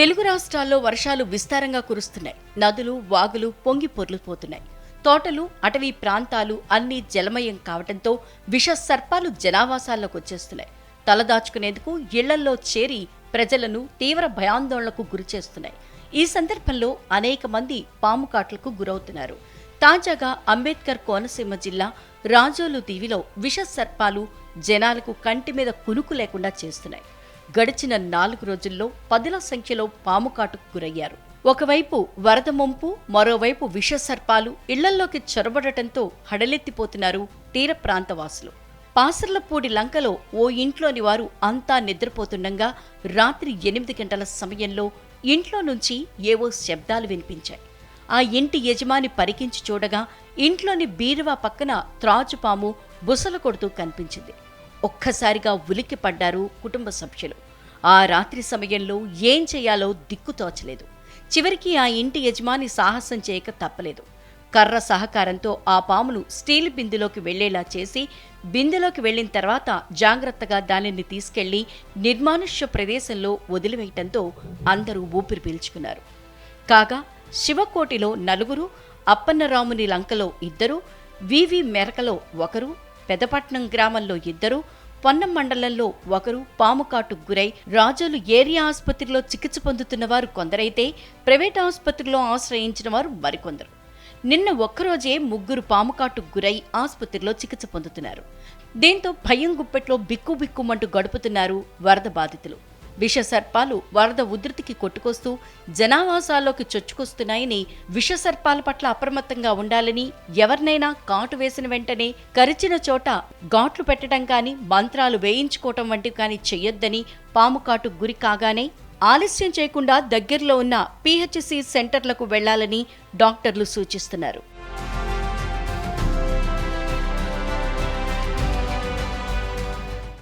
తెలుగు రాష్ట్రాల్లో వర్షాలు విస్తారంగా కురుస్తున్నాయి. నదులు వాగులు పొంగి పొర్లిపోతున్నాయి. తోటలు అటవీ ప్రాంతాలు అన్నీ జలమయం కావడంతో విష సర్పాలు జనావాసాల్లోకి వచ్చేస్తున్నాయి. తలదాచుకునేందుకు ఇళ్ళల్లో చేరి ప్రజలను తీవ్ర భయాందోళనకు గురిచేస్తున్నాయి ఈ సందర్భంలో అనేక మంది పాము కాట్లకు గురవుతున్నారు. తాజాగా అంబేద్కర్ కోనసీమ జిల్లా రాజోలు దీవిలో విష సర్పాలు జనాలకు కంటి మీద కునుకు లేకుండా చేస్తున్నాయి. గడిచిన నాలుగు రోజుల్లో పదుల సంఖ్యలో పాము కాటుకు గురయ్యారు. ఒకవైపు వరద ముంపు మరోవైపు విషసర్పాలు ఇళ్ళల్లోకి చొరబడటంతో హడలెత్తిపోతున్నారు తీర ప్రాంతవాసులు. పాసర్లపూడి లంకలో ఓ ఇంట్లోని వారు అంతా నిద్రపోతుండగా రాత్రి ఎనిమిది గంటల సమయంలో ఇంట్లో నుంచి ఏవో శబ్దాలు వినిపించాయి. ఆ ఇంటి యజమాని పరికించి చూడగా ఇంట్లోని బీరువా పక్కన త్రాచుపాము బుసలు కొడుతూ కనిపించింది. ఒక్కసారిగా ఉలిక్కి పడ్డారు కుటుంబ సభ్యులు. ఆ రాత్రి సమయంలో ఏం చేయాలో దిక్కు తోచలేదు. చివరికి ఆ ఇంటి యజమాని సాహసం చేయక తప్పలేదు. కర్ర సహకారంతో ఆ పామును స్టీల్ బిందులోకి వెళ్ళేలా చేసి బిందెలోకి వెళ్ళిన తర్వాత జాగ్రత్తగా దానిని తీసుకెళ్ళి నిర్మానుష్య ప్రదేశంలో వదిలివేయటంతో అందరూ ఊపిరి పీల్చుకున్నారు. కాగా శివకోటిలో నలుగురు అప్పన్నరాముని లంకలో ఇద్దరు వివి మెరకలో ఒకరు పెదపట్నం గ్రామంలో ఇద్దరు పొన్నం మండలంలో ఒకరు పాముకాటుకు గురై రాజోలు ఏరియా ఆసుపత్రిలో చికిత్స పొందుతున్న వారు కొందరైతే ప్రైవేట్ ఆసుపత్రిలో ఆశ్రయించిన వారు మరికొందరు. నిన్న ఒక్కరోజే ముగ్గురు పాముకాటుకు గురై ఆసుపత్రిలో చికిత్స పొందుతున్నారు. దీంతో భయం గుప్పెట్లో బిక్కు బిక్కుమంటూ గడుపుతున్నారు వరద బాధితులు. విషసర్పాలు వరద ఉధృతికి కొట్టుకొస్తూ జనావాసాల్లోకి చొచ్చుకొస్తున్నాయని విషసర్పాల పట్ల అప్రమత్తంగా ఉండాలని ఎవరినైనా కాటు వేసిన వెంటనే కరిచిన చోట ఘాట్లు పెట్టడం కానీ మంత్రాలు వేయించుకోవటం వంటివి కానీ చెయ్యొద్దని పాము కాటు గురి కాగానే ఆలస్యం చేయకుండా దగ్గరలో ఉన్న పిహెచ్సి సెంటర్లకు వెళ్ళాలని డాక్టర్లు సూచిస్తున్నారు.